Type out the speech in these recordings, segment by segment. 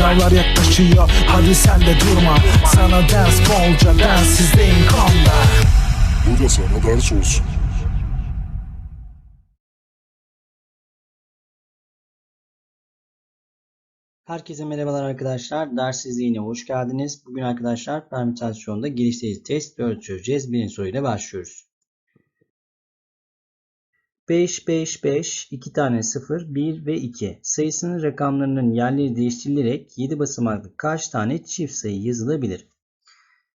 Sınavlar yaklaşıyor hadi sen de durma Sana ders bolca densizliğin konda Bu da sana ders olsun. Herkese merhabalar arkadaşlar. Ders izleyine hoş geldiniz. Bugün arkadaşlar permütasyonda geliştirici test 4 çözeceğiz. Birinci soruyla başlıyoruz. 5, 5, 5, 2 tane 0, 1 ve 2 sayısının rakamlarının yerleri değiştirilerek 7 basamaklı kaç tane çift sayı yazılabilir?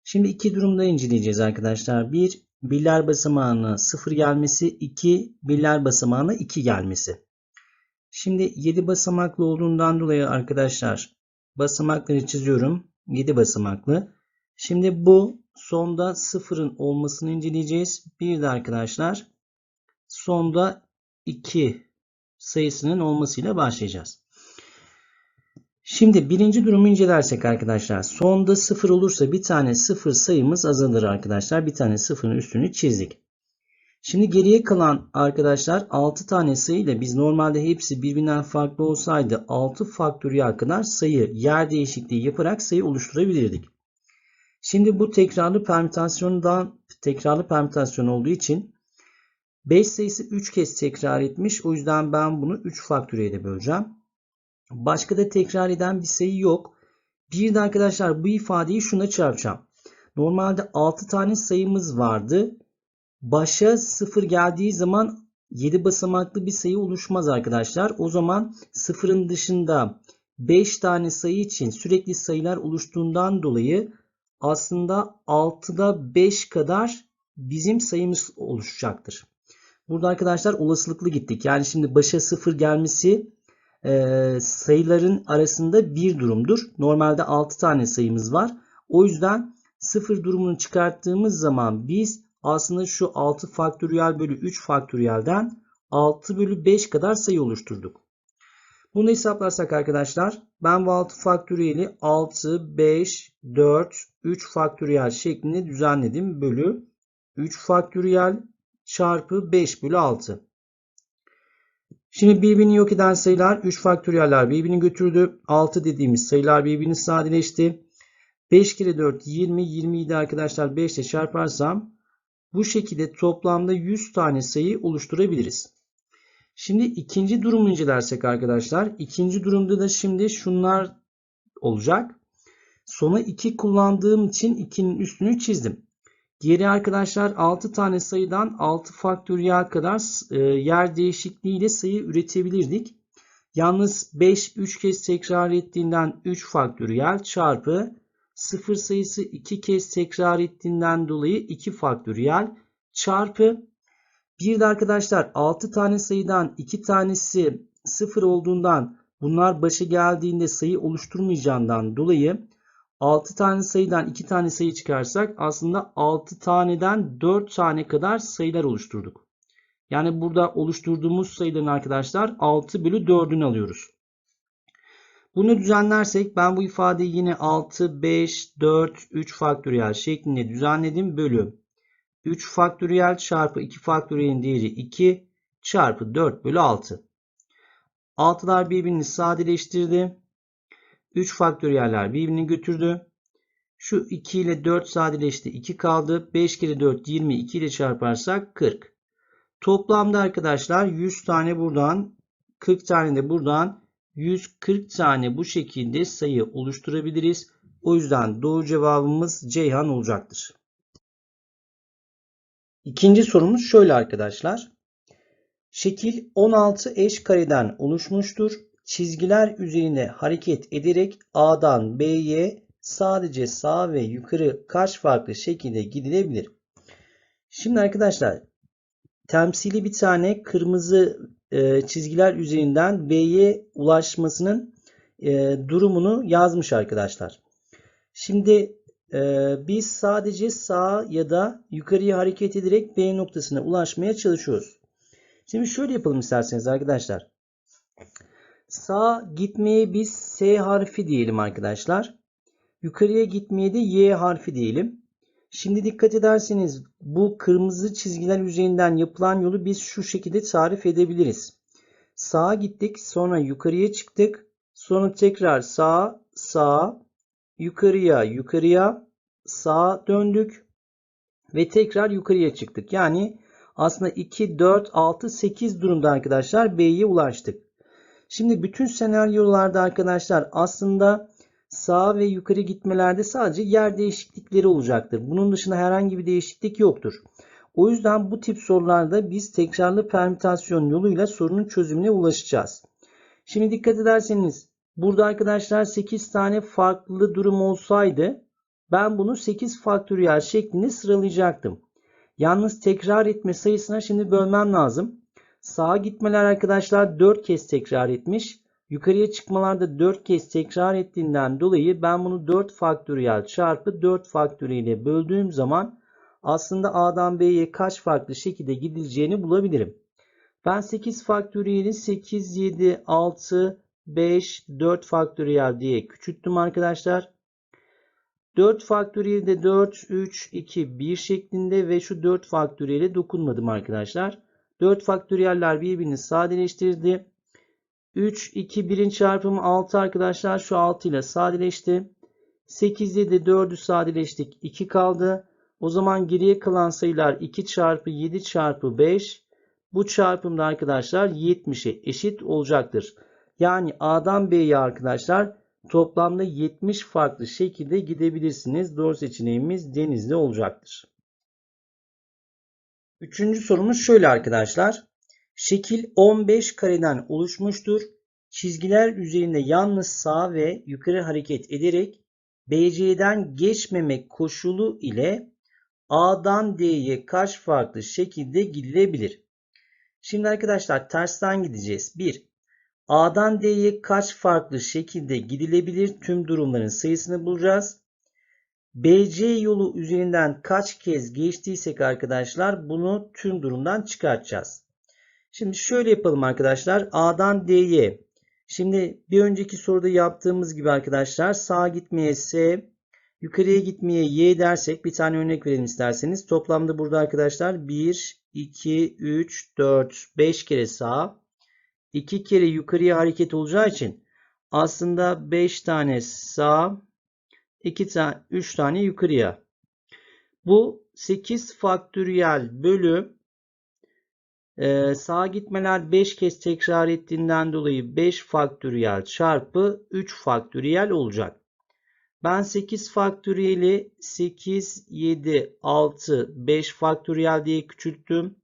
Şimdi iki durumda inceleyeceğiz arkadaşlar. 1, birler basamağına 0 gelmesi, 2, birler basamağına 2 gelmesi. Şimdi 7 basamaklı olduğundan dolayı arkadaşlar basamakları çiziyorum. 7 basamaklı. Şimdi bu sonda sıfırın olmasını inceleyeceğiz. Bir de arkadaşlar sonda 2 sayısının olmasıyla başlayacağız. Şimdi birinci durumu incelersek arkadaşlar sonda 0 olursa bir tane 0 sayımız azalır arkadaşlar. Bir tane sıfırın üstünü çizdik. Şimdi geriye kalan arkadaşlar 6 tane sayı ile biz normalde hepsi birbirinden farklı olsaydı 6 faktöriyel kadar sayı yer değişikliği yaparak sayı oluşturabilirdik. Şimdi bu tekrarlı permütasyondan tekrarlı permütasyon olduğu için 5 sayısı 3 kez tekrar etmiş. O yüzden ben bunu 3 faktöriyele böleceğim. Başka da tekrar eden bir sayı yok. Bir de arkadaşlar bu ifadeyi şuna çarpacağım. Normalde 6 tane sayımız vardı. Başa 0 geldiği zaman 7 basamaklı bir sayı oluşmaz arkadaşlar. O zaman sıfırın dışında 5 tane sayı için sürekli sayılar oluştuğundan dolayı aslında 6'da 5 kadar bizim sayımız oluşacaktır. Burada arkadaşlar olasılıklı gittik. Yani şimdi başa 0 gelmesi e, sayıların arasında bir durumdur. Normalde 6 tane sayımız var. O yüzden 0 durumunu çıkarttığımız zaman biz aslında şu 6 faktöriyel bölü 3 faktöriyelden 6 bölü 5 kadar sayı oluşturduk. Bunu hesaplarsak arkadaşlar ben bu 6 faktöriyeli 6, 5, 4, 3 faktöriyel şeklinde düzenledim. Bölü 3 faktöriyel çarpı 5 bölü 6. Şimdi birbirini yok eden sayılar 3 faktöriyeller birbirini götürdü. 6 dediğimiz sayılar birbirini sadeleşti. 5 kere 4 20, 27 arkadaşlar 5 ile çarparsam bu şekilde toplamda 100 tane sayı oluşturabiliriz. Şimdi ikinci durumu incelersek arkadaşlar. ikinci durumda da şimdi şunlar olacak. Sona 2 kullandığım için 2'nin üstünü çizdim. Geri arkadaşlar 6 tane sayıdan 6 faktöriyel kadar e, yer değişikliği ile sayı üretebilirdik. Yalnız 5 3 kez tekrar ettiğinden 3 faktöriyel çarpı 0 sayısı 2 kez tekrar ettiğinden dolayı 2 faktöriyel çarpı bir de arkadaşlar 6 tane sayıdan 2 tanesi 0 olduğundan bunlar başa geldiğinde sayı oluşturmayacağından dolayı 6 tane sayıdan 2 tane sayı çıkarsak aslında 6 taneden 4 tane kadar sayılar oluşturduk. Yani burada oluşturduğumuz sayıların arkadaşlar 6 bölü 4'ünü alıyoruz. Bunu düzenlersek ben bu ifadeyi yine 6, 5, 4, 3 faktöriyel şeklinde düzenledim. Bölü 3 faktöriyel çarpı 2 faktöriyelin değeri 2 çarpı 4 bölü 6. 6'lar birbirini sadeleştirdi. 3 faktöriyeller birbirini götürdü. Şu 2 ile 4 sadeleşti. 2 kaldı. 5 kere 4 20. 2 ile çarparsak 40. Toplamda arkadaşlar 100 tane buradan 40 tane de buradan 140 tane bu şekilde sayı oluşturabiliriz. O yüzden doğru cevabımız Ceyhan olacaktır. İkinci sorumuz şöyle arkadaşlar. Şekil 16 eş kareden oluşmuştur. Çizgiler üzerine hareket ederek A'dan B'ye sadece sağ ve yukarı kaç farklı şekilde gidilebilir? Şimdi arkadaşlar temsili bir tane kırmızı e, çizgiler üzerinden B'ye ulaşmasının e, durumunu yazmış arkadaşlar. Şimdi e, biz sadece sağa ya da yukarıya hareket ederek B noktasına ulaşmaya çalışıyoruz. Şimdi şöyle yapalım isterseniz arkadaşlar. Sağa gitmeye biz S harfi diyelim arkadaşlar. Yukarıya gitmeye de Y harfi diyelim. Şimdi dikkat ederseniz bu kırmızı çizgiler üzerinden yapılan yolu biz şu şekilde tarif edebiliriz. Sağa gittik, sonra yukarıya çıktık, sonra tekrar sağa, sağa, yukarıya, yukarıya, sağa döndük ve tekrar yukarıya çıktık. Yani aslında 2, 4, 6, 8 durumda arkadaşlar B'ye ulaştık. Şimdi bütün senaryolarda arkadaşlar aslında sağa ve yukarı gitmelerde sadece yer değişiklikleri olacaktır. Bunun dışında herhangi bir değişiklik yoktur. O yüzden bu tip sorularda biz tekrarlı permütasyon yoluyla sorunun çözümüne ulaşacağız. Şimdi dikkat ederseniz burada arkadaşlar 8 tane farklı durum olsaydı ben bunu 8 faktöriyel şeklinde sıralayacaktım. Yalnız tekrar etme sayısına şimdi bölmem lazım. Sağa gitmeler arkadaşlar 4 kez tekrar etmiş. Yukarıya çıkmalarda 4 kez tekrar ettiğinden dolayı ben bunu 4 faktöriyel çarpı 4 faktöriyel ile böldüğüm zaman aslında A'dan B'ye kaç farklı şekilde gidileceğini bulabilirim. Ben 8 faktöriyeli 8, 7, 6, 5, 4 faktöriyel diye küçülttüm arkadaşlar. 4 faktöriyeli de 4, 3, 2, 1 şeklinde ve şu 4 faktöriyele dokunmadım arkadaşlar. 4 faktöriyeller birbirini sadeleştirdi. 3, 2, 1'in çarpımı 6 arkadaşlar. Şu 6 ile sadeleşti. 8 7 4'ü sadeleştik. 2 kaldı. O zaman geriye kalan sayılar 2 çarpı 7 çarpı 5. Bu çarpımda arkadaşlar 70'e eşit olacaktır. Yani A'dan B'ye arkadaşlar toplamda 70 farklı şekilde gidebilirsiniz. Doğru seçeneğimiz denizli olacaktır. Üçüncü sorumuz şöyle arkadaşlar. Şekil 15 kareden oluşmuştur. Çizgiler üzerinde yalnız sağ ve yukarı hareket ederek BC'den geçmemek koşulu ile A'dan D'ye kaç farklı şekilde gidilebilir? Şimdi arkadaşlar tersten gideceğiz. 1. A'dan D'ye kaç farklı şekilde gidilebilir? Tüm durumların sayısını bulacağız. BC yolu üzerinden kaç kez geçtiysek arkadaşlar bunu tüm durumdan çıkartacağız. Şimdi şöyle yapalım arkadaşlar. A'dan D'ye. Şimdi bir önceki soruda yaptığımız gibi arkadaşlar sağa gitmeye S, yukarıya gitmeye Y dersek bir tane örnek verelim isterseniz. Toplamda burada arkadaşlar 1, 2, 3, 4, 5 kere sağa, 2 kere yukarıya hareket olacağı için aslında 5 tane sağ, 2 tane 3 tane yukarıya. Bu 8 faktöriyel bölü ee, sağa gitmeler 5 kez tekrar ettiğinden dolayı 5 faktöriyel çarpı 3 faktöriyel olacak. Ben 8 faktöriyeli 8, 7, 6, 5 faktöriyel diye küçülttüm.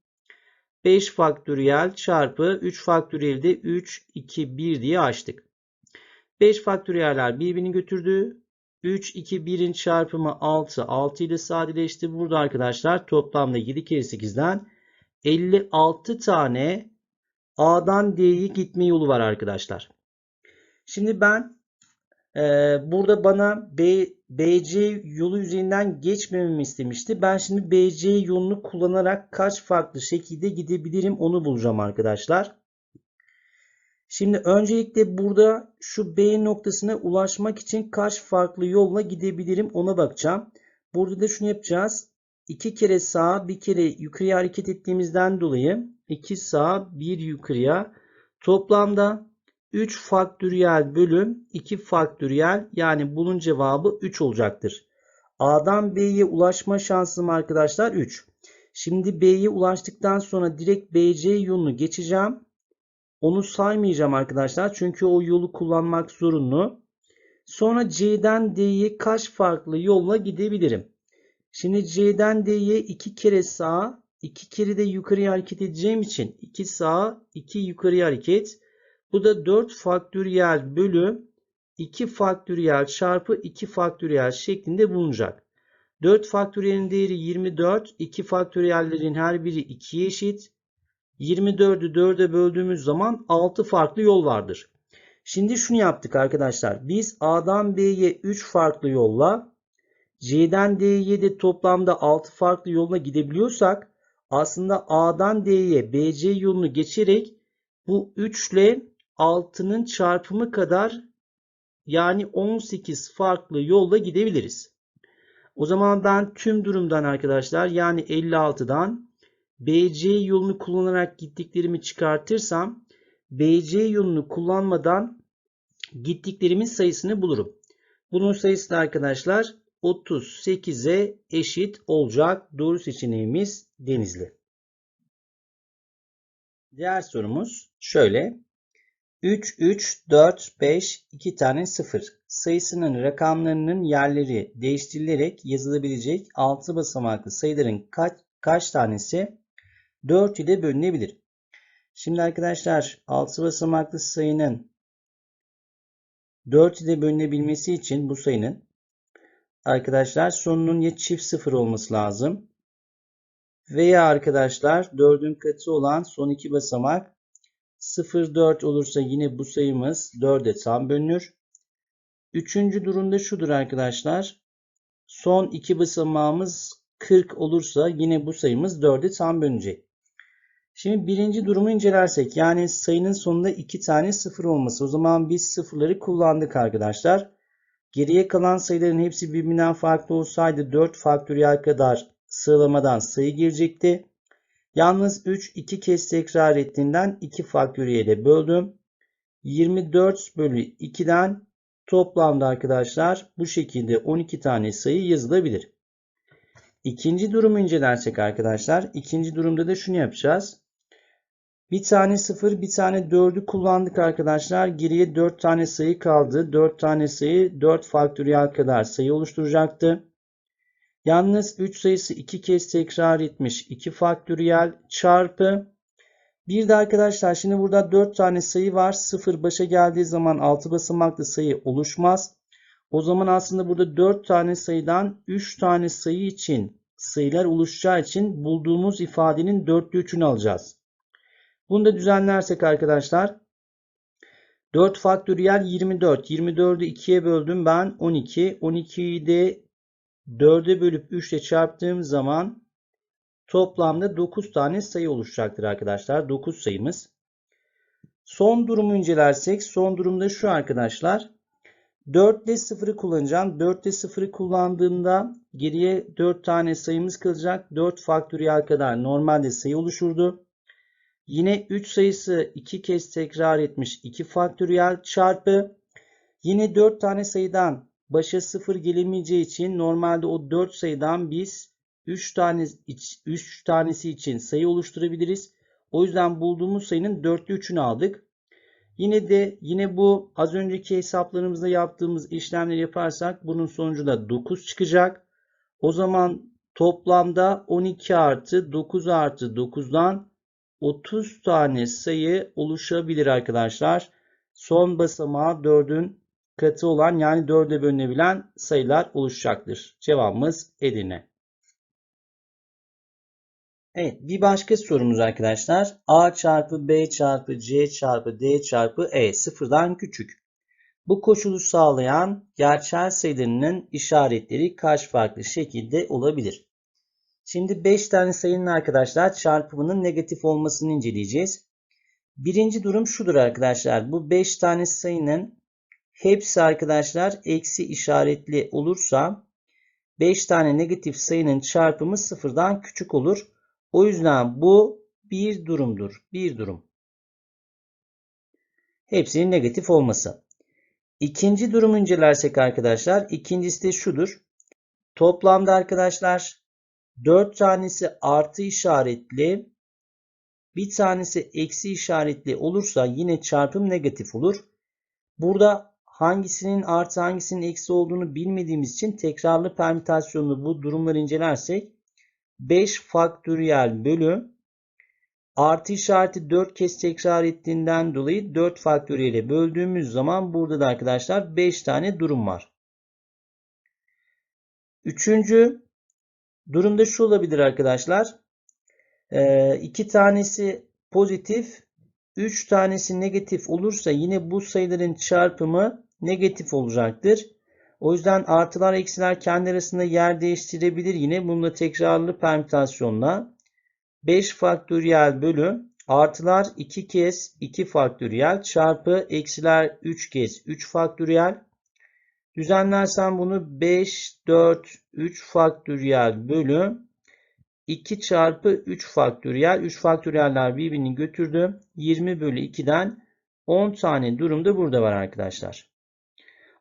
5 faktöriyel çarpı 3 faktöriyel de 3, 2, 1 diye açtık. 5 faktöriyeller birbirini götürdü. 3, 2, 1'in çarpımı 6, 6 ile sadeleşti. Burada arkadaşlar toplamda 7 kere 8'den 56 tane A'dan D'ye gitme yolu var arkadaşlar. Şimdi ben e, burada bana B, BC yolu üzerinden geçmememi istemişti. Ben şimdi BC yolunu kullanarak kaç farklı şekilde gidebilirim onu bulacağım arkadaşlar. Şimdi öncelikle burada şu B noktasına ulaşmak için kaç farklı yolla gidebilirim ona bakacağım. Burada da şunu yapacağız. 2 kere sağa bir kere yukarıya hareket ettiğimizden dolayı 2 sağa 1 yukarıya toplamda 3 faktöriyel bölüm 2 faktöriyel yani bunun cevabı 3 olacaktır. A'dan B'ye ulaşma şansım arkadaşlar 3. Şimdi B'ye ulaştıktan sonra direkt BC yolunu geçeceğim. Onu saymayacağım arkadaşlar çünkü o yolu kullanmak zorunlu. Sonra C'den D'ye kaç farklı yolla gidebilirim? Şimdi C'den D'ye 2 kere sağa, 2 kere de yukarıya hareket edeceğim için 2 sağa, 2 yukarıya hareket. Bu da 4 faktöriyel bölü 2 faktöriyel çarpı 2 faktöriyel şeklinde bulunacak. 4 faktöriyelin değeri 24. 2 faktöriyellerin her biri 2'ye eşit. 24'ü 4'e böldüğümüz zaman 6 farklı yol vardır. Şimdi şunu yaptık arkadaşlar. Biz A'dan B'ye 3 farklı yolla C'den D'ye de toplamda 6 farklı yoluna gidebiliyorsak aslında A'dan D'ye BC yolunu geçerek bu 3 ile 6'nın çarpımı kadar yani 18 farklı yolla gidebiliriz. O zaman ben tüm durumdan arkadaşlar yani 56'dan BC yolunu kullanarak gittiklerimi çıkartırsam BC yolunu kullanmadan gittiklerimin sayısını bulurum. Bunun sayısı da arkadaşlar 38'e eşit olacak. Doğru seçeneğimiz Denizli. Diğer sorumuz şöyle. 3, 3, 4, 5, 2 tane 0 sayısının rakamlarının yerleri değiştirilerek yazılabilecek 6 basamaklı sayıların kaç, kaç tanesi 4 ile bölünebilir? Şimdi arkadaşlar 6 basamaklı sayının 4 ile bölünebilmesi için bu sayının arkadaşlar sonunun ya çift sıfır olması lazım veya arkadaşlar 4'ün katı olan son iki basamak 0,4 olursa yine bu sayımız 4'e tam bölünür. Üçüncü durumda şudur arkadaşlar. Son iki basamağımız 40 olursa yine bu sayımız 4'e tam bölünecek. Şimdi birinci durumu incelersek yani sayının sonunda iki tane sıfır olması. O zaman biz sıfırları kullandık arkadaşlar. Geriye kalan sayıların hepsi birbirinden farklı olsaydı 4 faktöriyel kadar sıralamadan sayı girecekti. Yalnız 3 iki kez tekrar ettiğinden 2 faktöriyele böldüm. 24 bölü 2'den toplamda arkadaşlar bu şekilde 12 tane sayı yazılabilir. İkinci durumu incelersek arkadaşlar ikinci durumda da şunu yapacağız. Bir tane 0 bir tane 4'ü kullandık arkadaşlar. Geriye 4 tane sayı kaldı. 4 tane sayı 4 faktöriyel kadar sayı oluşturacaktı. Yalnız 3 sayısı 2 kez tekrar etmiş. 2 faktöriyel çarpı. Bir de arkadaşlar şimdi burada 4 tane sayı var. 0 başa geldiği zaman 6 basamaklı sayı oluşmaz. O zaman aslında burada 4 tane sayıdan 3 tane sayı için sayılar oluşacağı için bulduğumuz ifadenin 4'lü 3'ünü alacağız. Bunu da düzenlersek arkadaşlar 4 faktöriyel 24. 24'ü 2'ye böldüm ben 12. 12'yi de 4'e bölüp 3 ile çarptığım zaman toplamda 9 tane sayı oluşacaktır arkadaşlar. 9 sayımız. Son durumu incelersek son durumda şu arkadaşlar. 4 ile 0'ı kullanacağım. 4 ile 0'ı kullandığımda geriye 4 tane sayımız kalacak. 4 faktöriyel kadar normalde sayı oluşurdu. Yine 3 sayısı 2 kez tekrar etmiş 2 faktöriyel çarpı yine 4 tane sayıdan başa 0 gelemeyeceği için normalde o 4 sayıdan biz 3 tane 3 tanesi için sayı oluşturabiliriz. O yüzden bulduğumuz sayının 4'lü 3'ünü aldık. Yine de yine bu az önceki hesaplarımızda yaptığımız işlemleri yaparsak bunun sonucu da 9 çıkacak. O zaman toplamda 12 artı 9 artı 9'dan 30 tane sayı oluşabilir arkadaşlar. Son basamağı 4'ün katı olan yani 4'e bölünebilen sayılar oluşacaktır. Cevabımız Edirne. Evet bir başka sorumuz arkadaşlar. A çarpı B çarpı C çarpı D çarpı E sıfırdan küçük. Bu koşulu sağlayan gerçel sayılarının işaretleri kaç farklı şekilde olabilir? Şimdi 5 tane sayının arkadaşlar çarpımının negatif olmasını inceleyeceğiz. Birinci durum şudur arkadaşlar. Bu 5 tane sayının hepsi arkadaşlar eksi işaretli olursa 5 tane negatif sayının çarpımı sıfırdan küçük olur. O yüzden bu bir durumdur. Bir durum. Hepsinin negatif olması. İkinci durumu incelersek arkadaşlar ikincisi de şudur. Toplamda arkadaşlar 4 tanesi artı işaretli bir tanesi eksi işaretli olursa yine çarpım negatif olur. Burada hangisinin artı hangisinin eksi olduğunu bilmediğimiz için tekrarlı permütasyonlu bu durumları incelersek 5 faktöriyel bölü artı işareti 4 kez tekrar ettiğinden dolayı 4 faktöriyele böldüğümüz zaman burada da arkadaşlar 5 tane durum var. Üçüncü durumda şu olabilir arkadaşlar. İki tanesi pozitif, üç tanesi negatif olursa yine bu sayıların çarpımı negatif olacaktır. O yüzden artılar eksiler kendi arasında yer değiştirebilir. Yine bununla tekrarlı permütasyonla 5 faktöriyel bölü artılar 2 kez 2 faktöriyel çarpı eksiler 3 kez 3 faktöriyel. Düzenlersem bunu 5, 4, 3 faktöriyel bölü 2 çarpı 3 faktöriyel. 3 faktöriyeller birbirini götürdü. 20 bölü 2'den 10 tane durumda burada var arkadaşlar.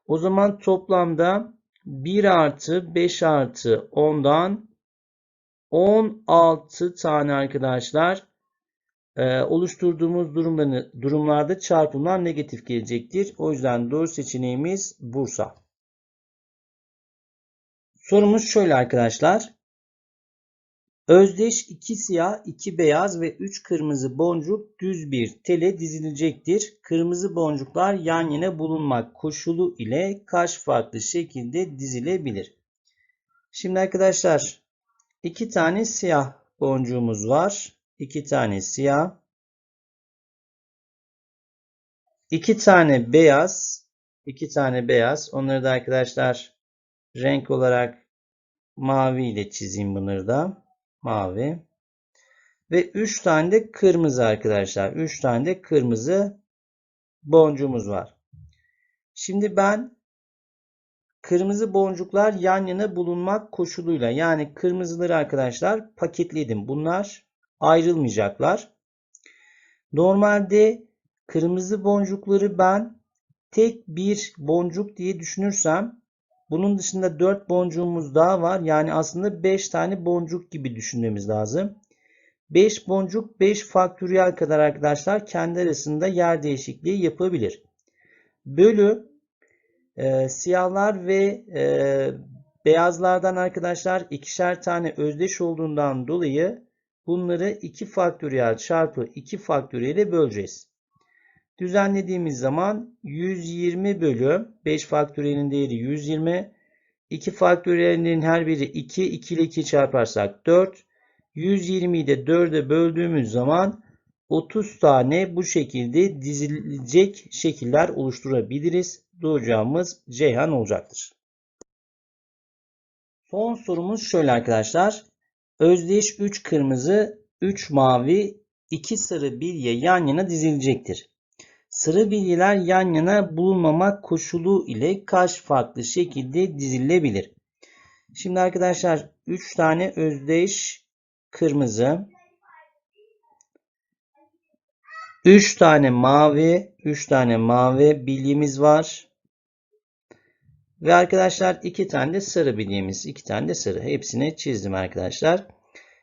O zaman toplamda 1 artı 5 artı 10'dan 16 tane arkadaşlar e, oluşturduğumuz durumlarda çarpımlar negatif gelecektir. O yüzden doğru seçeneğimiz Bursa. Sorumuz şöyle arkadaşlar. Özdeş 2 siyah, 2 beyaz ve 3 kırmızı boncuk düz bir tele dizilecektir. Kırmızı boncuklar yan yana bulunmak koşulu ile kaç farklı şekilde dizilebilir? Şimdi arkadaşlar 2 tane siyah boncuğumuz var. 2 tane siyah. 2 tane beyaz. 2 tane beyaz. Onları da arkadaşlar renk olarak mavi ile çizeyim bunları da. Mavi. Ve 3 tane de kırmızı arkadaşlar. 3 tane de kırmızı boncuğumuz var. Şimdi ben kırmızı boncuklar yan yana bulunmak koşuluyla yani kırmızıları arkadaşlar paketledim. Bunlar ayrılmayacaklar. Normalde kırmızı boncukları ben tek bir boncuk diye düşünürsem bunun dışında 4 boncuğumuz daha var. Yani aslında 5 tane boncuk gibi düşünmemiz lazım. 5 boncuk 5 faktöriyel kadar arkadaşlar kendi arasında yer değişikliği yapabilir. Bölü e, siyahlar ve e, beyazlardan arkadaşlar ikişer tane özdeş olduğundan dolayı bunları 2 faktöriyel çarpı 2 faktöriyel ile böleceğiz. Düzenlediğimiz zaman 120 bölü 5 faktöriyelin değeri 120. 2 faktöriyelin her biri 2. 2 ile 2 çarparsak 4. 120'yi de 4'e böldüğümüz zaman 30 tane bu şekilde dizilecek şekiller oluşturabiliriz. Doğru cevabımız Ceyhan olacaktır. Son sorumuz şöyle arkadaşlar. Özdeş 3 kırmızı, 3 mavi, 2 sarı bilye yan yana dizilecektir. Sarı bilyeler yan yana bulunmamak koşulu ile kaç farklı şekilde dizilebilir? Şimdi arkadaşlar 3 tane özdeş kırmızı, 3 tane mavi, 3 tane mavi bilyemiz var. Ve arkadaşlar 2 tane de sarı bilyemiz, 2 tane de sarı. Hepsini çizdim arkadaşlar.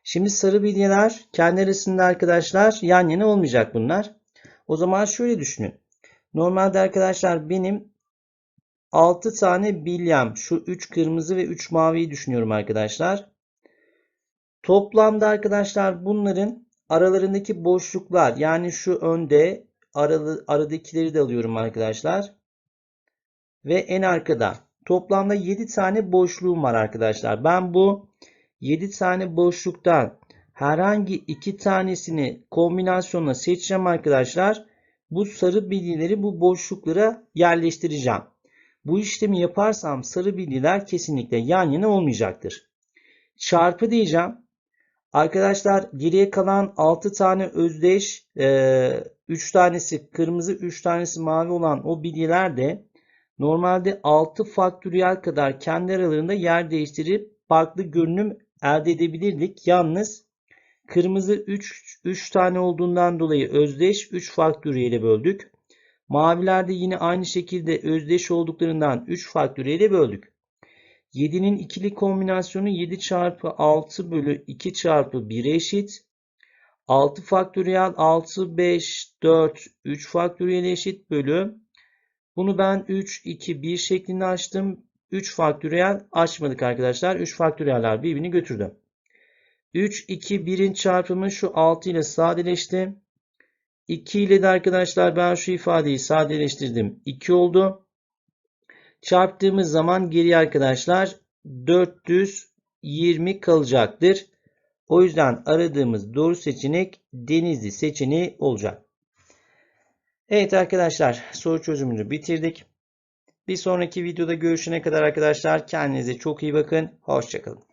Şimdi sarı bilyeler kendi arasında arkadaşlar yan yana olmayacak bunlar. O zaman şöyle düşünün. Normalde arkadaşlar benim 6 tane bilyem. Şu 3 kırmızı ve 3 maviyi düşünüyorum arkadaşlar. Toplamda arkadaşlar bunların aralarındaki boşluklar yani şu önde aralı, aradakileri de alıyorum arkadaşlar. Ve en arkada. Toplamda 7 tane boşluğum var arkadaşlar. Ben bu 7 tane boşluktan herhangi iki tanesini kombinasyonla seçeceğim arkadaşlar. Bu sarı bilgileri bu boşluklara yerleştireceğim. Bu işlemi yaparsam sarı bilgiler kesinlikle yan yana olmayacaktır. Çarpı diyeceğim. Arkadaşlar geriye kalan 6 tane özdeş 3 tanesi kırmızı 3 tanesi mavi olan o bilgiler de normalde 6 faktöriyel kadar kendi aralarında yer değiştirip farklı görünüm elde edebilirdik. Yalnız kırmızı 3, 3 tane olduğundan dolayı özdeş 3 faktöriyele böldük. Mavilerde yine aynı şekilde özdeş olduklarından 3 faktöriyele böldük. 7'nin ikili kombinasyonu 7 çarpı 6 bölü 2 çarpı 1'e eşit. 6 faktöriyel 6, 5, 4, 3 faktöriyel eşit bölü. Bunu ben 3, 2, 1 şeklinde açtım. 3 faktöriyel açmadık arkadaşlar. 3 faktöriyeller birbirini götürdü. 3, 2, 1'in çarpımı şu 6 ile sadeleşti. 2 ile de arkadaşlar ben şu ifadeyi sadeleştirdim. 2 oldu. Çarptığımız zaman geri arkadaşlar 420 kalacaktır. O yüzden aradığımız doğru seçenek Denizli seçeneği olacak. Evet arkadaşlar soru çözümünü bitirdik. Bir sonraki videoda görüşene kadar arkadaşlar kendinize çok iyi bakın. Hoşçakalın.